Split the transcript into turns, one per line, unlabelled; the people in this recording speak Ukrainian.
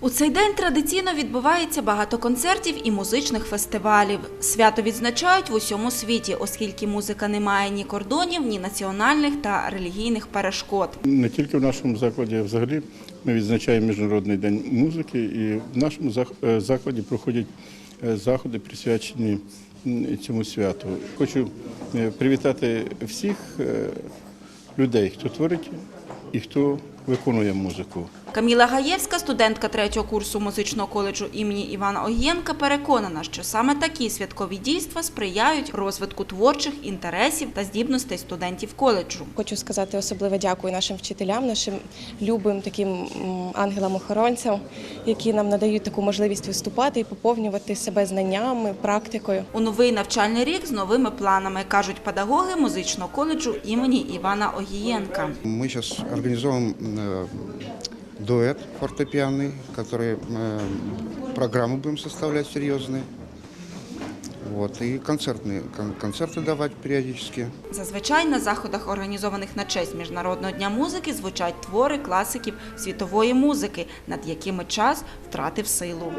У цей день традиційно відбувається багато концертів і музичних фестивалів. Свято відзначають в усьому світі, оскільки музика не має ні кордонів, ні національних та релігійних перешкод.
Не тільки в нашому закладі, а взагалі ми відзначаємо Міжнародний день музики, і в нашому е, закладі проходять е, заходи, присвячені цьому святу. Хочу е, привітати всіх людей, хто творить і хто виконує музику.
Каміла Гаєвська, студентка третього курсу музичного коледжу імені Івана Огієнка, переконана, що саме такі святкові дійства сприяють розвитку творчих інтересів та здібностей студентів коледжу.
Хочу сказати особливе дякую нашим вчителям, нашим любим таким м, ангелам-охоронцям, які нам надають таку можливість виступати і поповнювати себе знаннями, практикою.
У новий навчальний рік з новими планами, кажуть педагоги музичного коледжу імені Івана Огієнка.
Мы сейчас организовываем э, дуэт фортепианный, который э, программу будем составлять серьезные. Вот, и концертные, кон- концерты давать периодически.
Зазвичай на заходах, організованих на честь Міжнародного дня музики, звучать твори класиків світової музики, над якими час втратив силу.